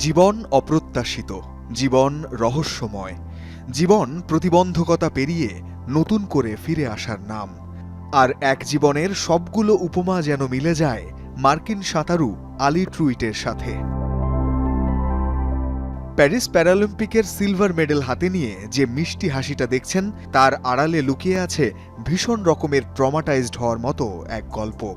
জীবন অপ্রত্যাশিত, জীবন রহস্যময়, জীবন প্রতিবন্ধকতা পেরিয়ে নতুন করে ফিরে আসার নাম। আর এক জীবনের সবগুলো উপমা যেন মিলে যায় মার্কিন সাঁতারু আলি ট্রুইটের সাথে। প্যারিস প্যারালিম্পিকের সিলভার মেডেল হাতে নিয়ে যে মিষ্টি হাসিটা দেখছেন, তার আড়ালে লুকিয়ে আছে ভীষণ রকমের ট্রমাটাইজড হওয়ার মতো এক গল্প।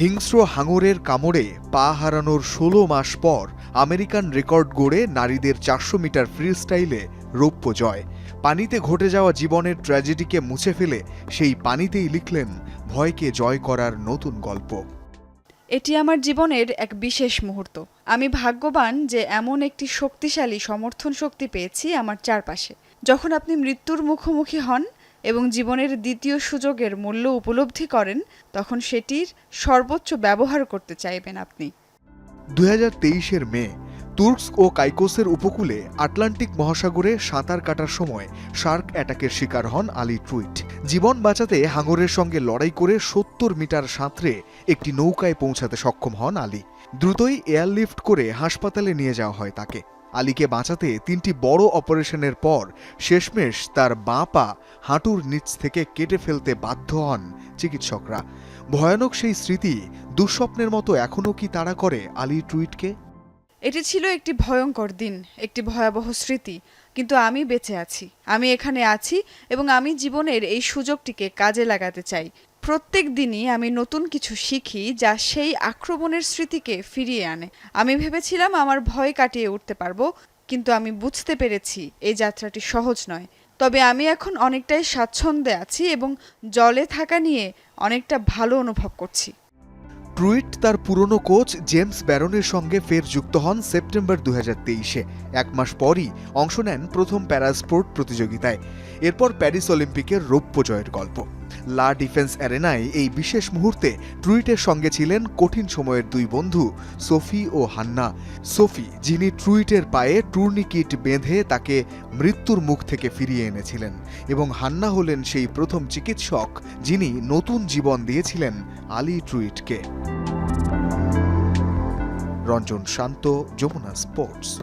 হিংস্র হাঙরের কামড়ে পা হারানোর ষোলো মাস পর আমেরিকান রেকর্ড গড়ে নারীদের চারশো মিটার ফ্রি স্টাইলে রৌপ্য জয়। পানিতে ঘটে যাওয়া জীবনের ট্র্যাজেডিকে মুছে ফেলে সেই পানিতেই লিখলেন, ভয়কে জয় করার নতুন গল্প। এটি আমার জীবনের এক বিশেষ মুহূর্ত। আমি ভাগ্যবান যে এমন একটি শক্তিশালী সমর্থন শক্তি পেয়েছি আমার চারপাশে। যখন আপনি মৃত্যুর মুখোমুখি হন এবং জীবনের দ্বিতীয় সুযোগের মূল্য উপলব্ধি করেন, তখন সেটির সর্বোচ্চ ব্যবহার করতে চাইবেন আপনি। দুই হাজার মে, তুর্কস ও কাইকোসের উপকূলে আটলান্টিক মহাসাগরে সাঁতার কাটার সময় শার্ক অ্যাটাকের শিকার হন আলী ট্রুইট। জীবন বাঁচাতে হাঙরের সঙ্গে লড়াই করে সত্তর মিটার সাঁতরে একটি নৌকায় পৌঁছাতে সক্ষম হন আলী। দ্রুতই এয়ারলিফট করে হাসপাতালে নিয়ে যাওয়া হয় তাকে। আলীকে বাঁচাতে তিনটি বড় অপারেশনের পর শেষমেশ তার বাঁ পা হাঁটুর নিচ থেকে কেটে ফেলতে বাধ্য হন চিকিৎসকরা। ভয়ানক সেই স্মৃতি দুঃস্বপ্নের মতো এখনও কি তাড়া করে আলী টুইটকে? এটি ছিল একটি ভয়ঙ্কর দিন, একটি ভয়াবহ স্মৃতি, কিন্তু আমি বেঁচে আছি, আমি এখানে আছি এবং আমি জীবনের এই সুযোগটিকে কাজে লাগাতে চাই। প্রত্যেক দিনই আমি নতুন কিছু শিখি যা সেই আক্রমণের স্মৃতিকে ফিরিয়ে আনে। আমি ভেবেছিলাম আমার ভয় কাটিয়ে উঠতে পারব, কিন্তু আমি বুঝতে পেরেছি এই যাত্রাটি সহজ নয়। তবে আমি এখন অনেকটাই স্বাচ্ছন্দ্যে আছি এবং জলে থাকা নিয়ে অনেকটা ভালো অনুভব করছি। ট্রুইট তার পুরনো কোচ জেমস ব্যারনের সঙ্গে ফের যুক্ত হন সেপ্টেম্বর দু তেইশে। এক মাস পরই অংশ নেন প্রথম প্যারাস্পোর্ট প্রতিযোগিতায়। এরপর প্যারিস অলিম্পিকের রৌপ্য জয়ের গল্প। লা ডিফেন্স অ্যারেনায় এই বিশেষ মুহূর্তে ট্রুইটের সঙ্গে ছিলেন কঠিন সময়ের দুই বন্ধু, সোফি ও হান্না। সোফি, যিনি ট্রুইটের পায়ে টুর্নিকিট বেঁধে তাকে মৃত্যুর মুখ থেকে ফিরিয়ে এনেছিলেন এবং হান্না হলেন সেই প্রথম চিকিৎসক যিনি নতুন জীবন দিয়েছিলেন আলী ট্রুইটকে। রঞ্জন শান্ত, যমুনা স্পোর্টস।